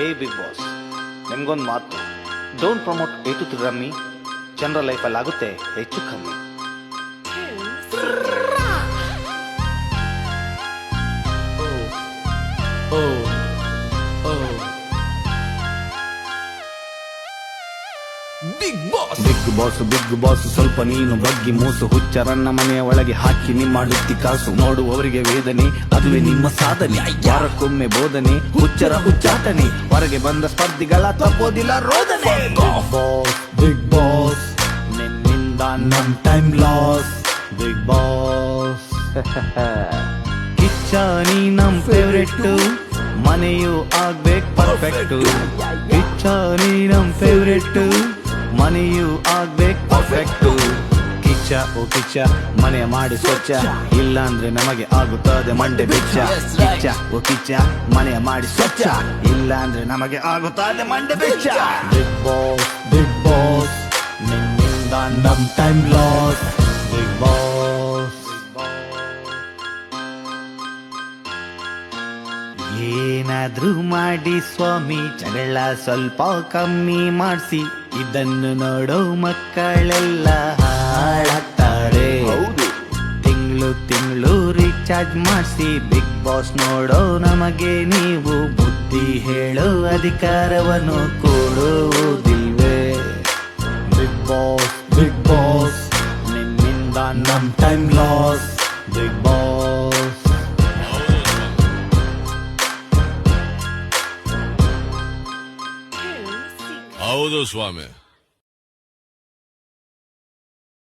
ಏ big boss ನಿಮ್ಗೊಂದು ಮಾತು don't promote A two rummy ಜನರ ಲೈಫಲ್ಲಿ ಆಗುತ್ತೆ ಹೆಚ್ಚು ಕಮ್ಮಿ big boss big boss big boss ಸ್ವಲ್ಪ ನೀನು ಬಗ್ಗಿ ಮೋಸು ಹುಚ್ಚರನ್ನ ಮನೆಯ ಒಳಗೆ ಹಾಕಿ ನಿಮ್ಮಾಡುತ್ತಿ ಕಾಸು. ನೋಡುವವರಿಗೆ ವೇದನೆ ಅದುವೇ ನಿಮ್ಮ ಸಾಧನೆ. ಯಾರಕ್ಕೊಮ್ಮೆ ಬೋಧನೆ ಹುಚ್ಚರ ಹುಚ್ಚಾಟನೆ. ಹೊರಗೆ ಬಂದ ಸ್ಪರ್ಧಿಗಳ ತಪ್ಪೋದಿಲ್ಲ ರೋದನೆ. ಬಿಗ್ ಬಾಸ್ ನಿನ್ನಿಂದ ನನ್ time loss big boss Kiccha ನೀ ನಮ್ ಫೇವ್ರೆಟ್ ಮನೆಯು ಆಗ್ಬೇಕು ಪರ್ಫೆಕ್ಟ್ ಕಿಚ್ಚ ನೀ ನಮ್ ಫೇವ್ರೆಟ್ ಮನೆಯು ಆಗ್ಬೇಕು ಪರ್ಫೆಕ್ಟು ಕಿಚ್ಚ, ಓ ಕಿಚ್ಚ, ಮನೆ ಮಾಡಿ ಸ್ವಚ್ಛ. ಇಲ್ಲ ಅಂದ್ರೆ ನಮಗೆ ಆಗುತ್ತದೆ ಮಂಡೆ ಬಿಚ್ಚ ಕಿಚ್ಚ, ಓ ಕಿಚ್ಚ, ಮನೆ ಮಾಡಿ ಸ್ವಚ್ಛ. ಇಲ್ಲ ಅಂದ್ರೆ ನಮಗೆ ಆಗುತ್ತದೆ ಮಂಡೆ ಬಿಚ್ಚ ಬಿಗ್ ಬಾಸ್ ಬಿಗ್ ಬಾಸ್ ನಿನ್ನಿಂದ ನಮ್ ಟೈಮ್ ಲಾಸ್ ಬಿಗ್ ಬಾಸ್ ಏನಾದ್ರೂ ಮಾಡಿ ಸ್ವಾಮಿ, ಜಗಳ ಸ್ವಲ್ಪ ಕಮ್ಮಿ ಮಾಡಿಸಿ. ಇದನ್ನು ನೋಡೋ ಮಕ್ಕಳೆಲ್ಲ ಹಾಳಾಗ್ತಾರೆ. ತಿಂಗಳು ತಿಂಗಳು ರೀಚಾರ್ಜ್ ಮಾಡಿಸಿ ಬಿಗ್ ಬಾಸ್ ನೋಡೋ ನಮಗೆ ನೀವು ಬುದ್ಧಿ ಹೇಳೋ ಅಧಿಕಾರವನ್ನು ಕೊಡುವುದಿಲ್ವೇ? ಬಿಗ್ ಬಾಸ್ ಬಿಗ್ ಬಾಸ್ ನಿಮ್ಮಿಂದ ನಮ್ ಟೈಮ್ ಲಾಸ್ ಬಿಗ್ ಬಾಸ್ ಹೌದು ಸ್ವಾಮಿ